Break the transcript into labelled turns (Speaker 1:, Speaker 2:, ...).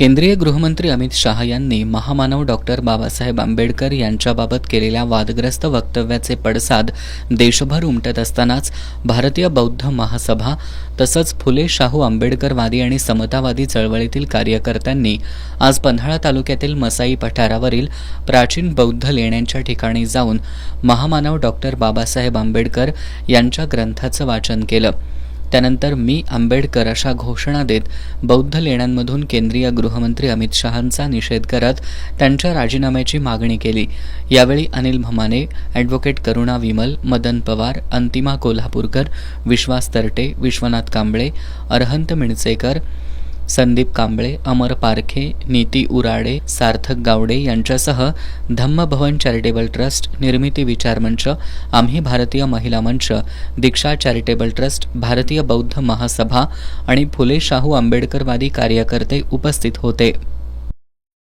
Speaker 1: केंद्रीय गृहमंत्री अमित शाह यांनी महामानव डॉक्टर बाबासाहेब आंबेडकर यांच्याबाबत केलेल्या वादग्रस्त वक्तव्याचे पडसाद देशभर उमटत असतानाच भारतीय बौद्ध महासभा तसंच फुले शाहू आंबेडकरवादी आणि समतावादी चळवळीतील कार्यकर्त्यांनी आज पन्हाळा तालुक्यातील मसाई पठारावरील प्राचीन बौद्ध लेण्यांच्या ठिकाणी जाऊन महामानव डॉक्टर बाबासाहेब आंबेडकर यांच्या ग्रंथाचं वाचन केलं. त्यानंतर मी आंबेडकर अशा घोषणा देत बौद्ध लेण्यांमधून केंद्रीय गृहमंत्री अमित शहांचा निषेध करत त्यांच्या राजीनाम्याची मागणी केली. यावेळी अनिल भमाने ॲडव्होकेट करुणा विमल मदन पवार अंतिमा कोल्हापूरकर विश्वास तरटे विश्वनाथ कांबळे अरहंत मिणसेकर संदीप कांबळे अमर पारखे नीती उराडे सार्थक गावडे यांच्यासह धम्मभवन चॅरिटेबल ट्रस्ट निर्मिती विचार मंच आम्ही भारतीय महिला मंच दीक्षा चॅरिटेबल ट्रस्ट भारतीय बौद्ध महासभा आणि फुले शाहू आंबेडकरवादी कार्यकर्ते उपस्थित होते.